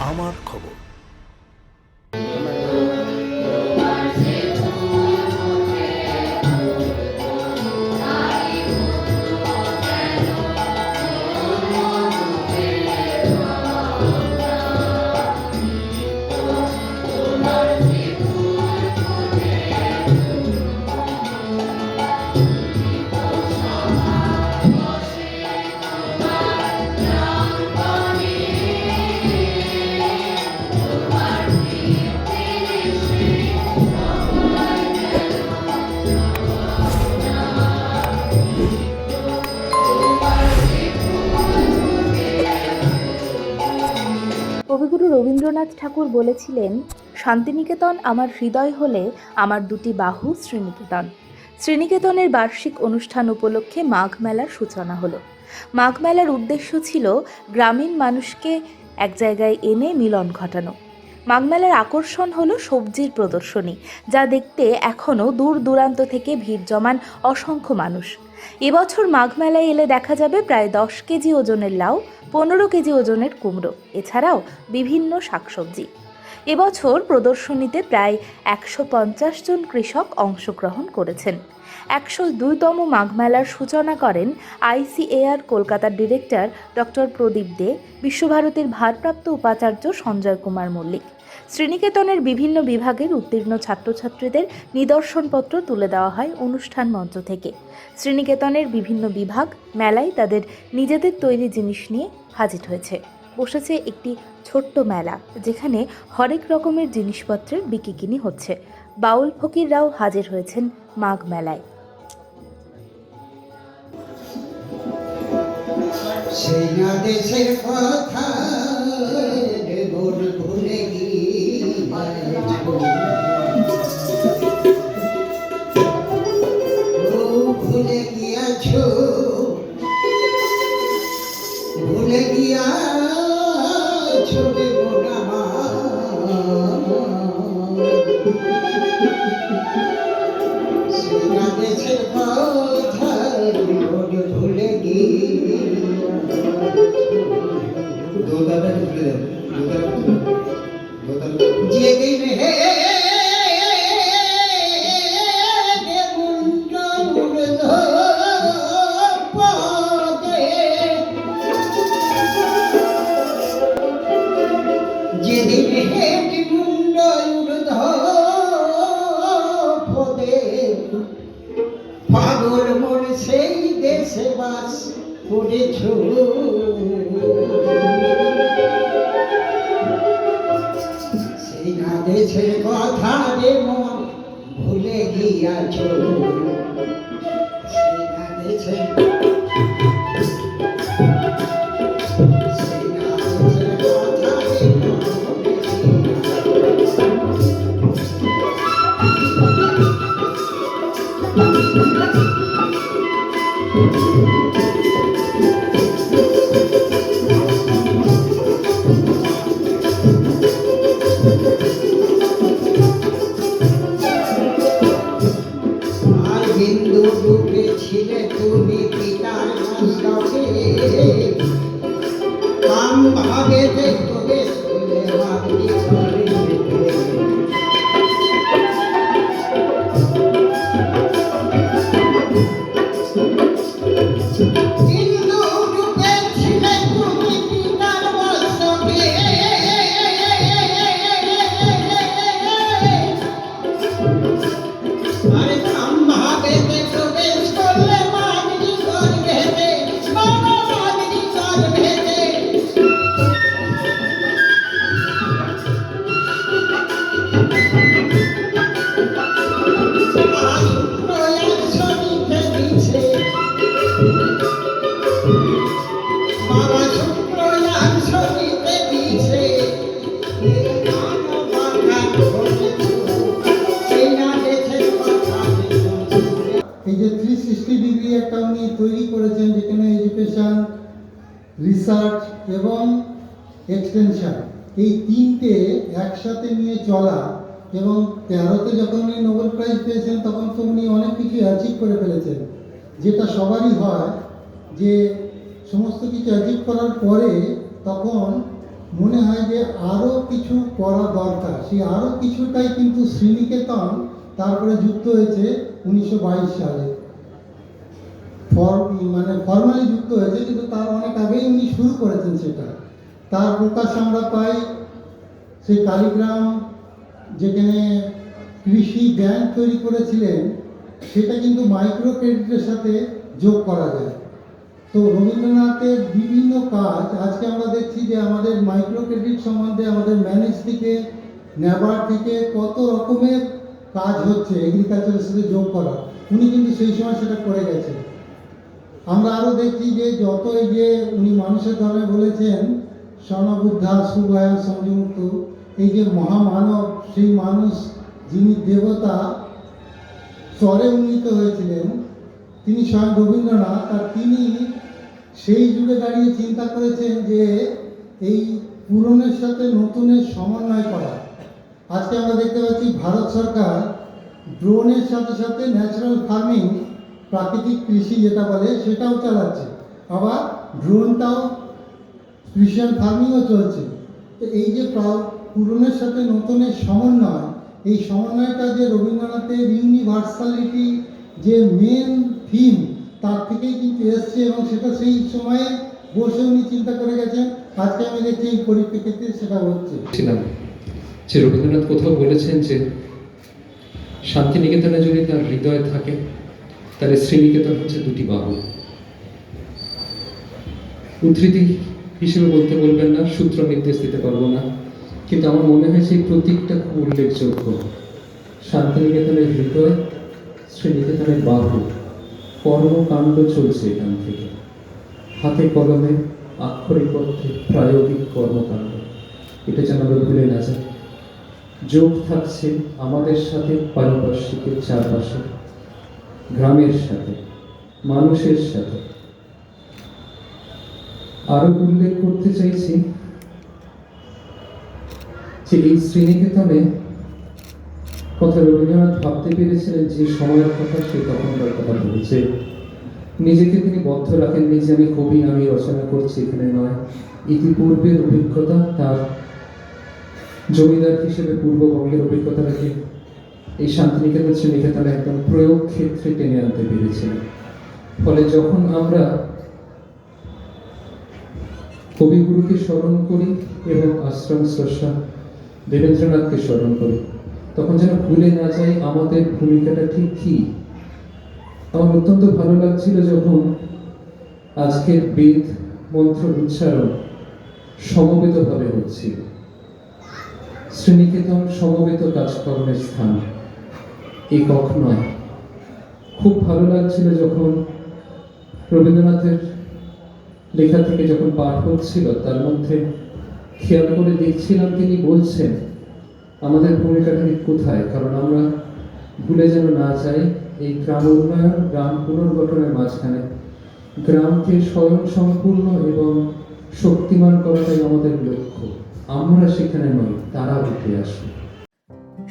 আমার খবর। রবীন্দ্রনাথ ঠাকুর বলেছিলেন, শান্তিনিকেতন আমার হৃদয় হলে আমার দুটি বাহু শ্রীনিকেতন। শ্রীনিকেতনের বার্ষিক অনুষ্ঠান উপলক্ষে মাঘ মেলার সূচনা হলো। মাঘ মেলার উদ্দেশ্য ছিল গ্রামীণ মানুষকে এক জায়গায় এনে মিলন ঘটানো। মাঘ মেলার আকর্ষণ হলো সবজির প্রদর্শনী, যা দেখতে এখনও দূর দূরান্ত থেকে ভিড় জমান অসংখ্য মানুষ। এবছর মাঘ মেলায় এলে দেখা যাবে প্রায় দশ কেজি ওজনের লাউ, পনেরো কেজি ওজনের কুমড়ো, এছাড়াও বিভিন্ন শাকসবজি। এবছর প্রদর্শনীতে প্রায় একশো পঞ্চাশ জন কৃষক অংশগ্রহণ করেছেন। একশো দুইতম মাঘ মেলার সূচনা করেন আইসিএআর কলকাতার ডিরেক্টর ডক্টর প্রদীপ দে, বিশ্বভারতীর ভারপ্রাপ্ত উপাচার্য সঞ্জয় কুমার মল্লিক। শ্রীনিকেতনের বিভিন্ন বিভাগের উত্তীর্ণ ছাত্রছাত্রীদের নিদর্শনপত্র তুলে দেওয়া হয় অনুষ্ঠান মঞ্চ থেকে। শ্রীনিকেতনের বিভিন্ন বিভাগ মেলায় তাদের নিজেদের তৈরি জিনিস নিয়ে হাজির হয়েছে। বসেছে একটি ছোট্ট মেলা, যেখানে হরেক রকমের জিনিসপত্রের বিকিকিনি হচ্ছে। বাউল ফকিররাও হাজির হয়েছেন মাঘ মেলায় সেই না দেশের কথা ভুলে ভুলে গিয়াছো? ভুলে গিয়াছো মোনামা দোতালাটা তুলে দেন যেদিন হে মুন্ড উড়ধ পদে হে পদে পাগল মন সেই দেশে বাস করেছ দেশের কথা রে মন ভুলে গিয়াছ। সেই না কাম ভাবে যে ভাবি তৈরি করেছেন, যেখানে এডুকেশন রিসার্চ এবং এক্সটেনশন এই তিনটে একসাথে নিয়ে চলা এবং তেরোতে যখন উনি নোবেল প্রাইজ পেয়েছেন, তখন তো উনি অনেক কিছু অ্যাচিভ করে ফেলেছেন। যেটা সবারই হয় যে সমস্ত কিছু অ্যাচিভ করার পরে তখন মনে হয় যে আরও কিছু করা দরকার। সেই আরও কিছুটাই কিন্তু শ্রীনিকেতন তারপরে যুক্ত হয়েছে উনিশশো বাইশ সালে। মানে ফর্মালি যুক্ত হয়েছে, কিন্তু তার অনেক আগেই উনি শুরু করেছেন সেটা। তার প্রকাশ আমরা পাই সেই কালীগ্রাম যেখানে কৃষি ব্যাংক তৈরি করেছিলেন, সেটা কিন্তু মাইক্রো ক্রেডিটের সাথে যোগ করা যায়। তো রবীন্দ্রনাথের বিভিন্ন কাজ, আজকে আমরা দেখছি যে আমাদের মাইক্রো ক্রেডিট সম্বন্ধে আমাদের ম্যানেজ থেকে নেবার থেকে কত রকমের কাজ হচ্ছে এগ্রিকালচারের সাথে যোগ করা। উনি কিন্তু সেই সময় সেটা করে গেছেন। আমরা আরও দেখছি যে যত এই যে উনি মানুষের ধর্মে বলেছেন স্বর্ণবুদ্ধা সুভয়া সংযুক্ত এই যে মহামানব, সেই মানুষ যিনি দেবতা স্তরে উন্নীত হয়েছিলেন, তিনি স্বয়ং রবীন্দ্রনাথ, আর তিনি সেই যুগে দাঁড়িয়ে চিন্তা করেছেন যে এই পুরনের সাথে নতুনের সমন্বয় করা। আজকে আমরা দেখতে পাচ্ছি, ভারত সরকার ড্রোনের সাথে সাথে ন্যাচারাল ফার্মিং প্রাকৃতিক কৃষি যেটা বলে, সেটাও চালাচ্ছে। আবার ড্রোনটাও কৃষিয়ান ফার্মিংও চলছে। তো এই যে প্রা- পুরনের সাথে নতুনের সমন্বয়, এই সমন্বয়টা যে রবীন্দ্রনাথের ইউনিভার্সালিটি যে মেন থিম তার থেকেই কিন্তু এসছে এবং সেটা সেই সময়ে বসে উনি চিন্তা করে গেছেন, আজকে আমি দেখছি এই পরিপ্রেক্ষিতে সেটা হচ্ছে। যে রবীন্দ্রনাথ কোথাও বলেছেন যে শান্তিনিকেতনে যদি তার হৃদয় থাকে তাহলে শ্রীনিকেতন হচ্ছে দুটি বাহু। উদ্ধৃতি হিসেবে বলতে বলবেন না, সূত্র নির্দেশ দিতে পারব না। কিন্তু আমার মনে হয়েছে এই প্রতীকটা খুব উল্লেখযোগ্য। শান্তিনিকেতনের হৃদয়, শ্রীনিকেতনের বাহু, কর্মকাণ্ড চলছে এখান থেকে। হাতে কলমে, আক্ষরিক অর্থে প্রায়োগিক কর্মকাণ্ড। এটা যেন আমরা ভুলে না যাই। যোগ থাকছে আমাদের সাথে পারিপার্শ্বিকের চারপাশে। গ্রামের সাথে, মানুষের সাথে। আরও উল্লেখ করতে চাইছি। যে এই শ্রীনিকেতনে কথা রবীন্দ্রনাথ ভাবতে পেরেছিলেন যে সময়ের কথা সে তখনকার কথা বলছে নিজেকে তিনি বদ্ধ রাখেননি যে আমি কবি আমি রচনা করছি, এখানে নয়। ইতিপূর্বের অভিজ্ঞতা তার জমিদার হিসেবে পূর্ববঙ্গের অভিজ্ঞতাটাকে এই শান্তিনিকেতন শ্রীনিকেতনে একদম প্রয়োগ ক্ষেত্রে টেনে আনতে পেরেছিলেন ফলে যখন আমরা কবিগুরুকে স্মরণ করি এবং আশ্রম স্রষ্টা দেবেন্দ্রনাথকে স্মরণ করি, তখন যেন ভুলে না যাই আমাদের ভূমিকাটা ঠিক কী। আমার অত্যন্ত ভালো লাগছিল যখন আজকের বেদ মন্ত্র উচ্চারণ সমবেতভাবে হচ্ছিল। শ্রীনিকেতন সমবেত কাজকর্মের স্থান। একক নয়। খুব ভালো লাগছিল যখন রবীন্দ্রনাথের লেখা থেকে যখন পাঠ হচ্ছিল, তার মধ্যে খেয়াল করে দেখছিলাম তিনি বলছেন, আমাদের ভূমিকাটা কোথায়? কারণ আমরা ভুলে যেন না যাই, এই গ্রাম উন্নয়ন, গ্রাম পুনর্গঠনের মাঝখানে। গ্রামকে স্বয়ং সম্পূর্ণ এবং শক্তিমান করাটাই আমাদের লক্ষ্য। আমরা সেখানে নই তারা উঠে আসবে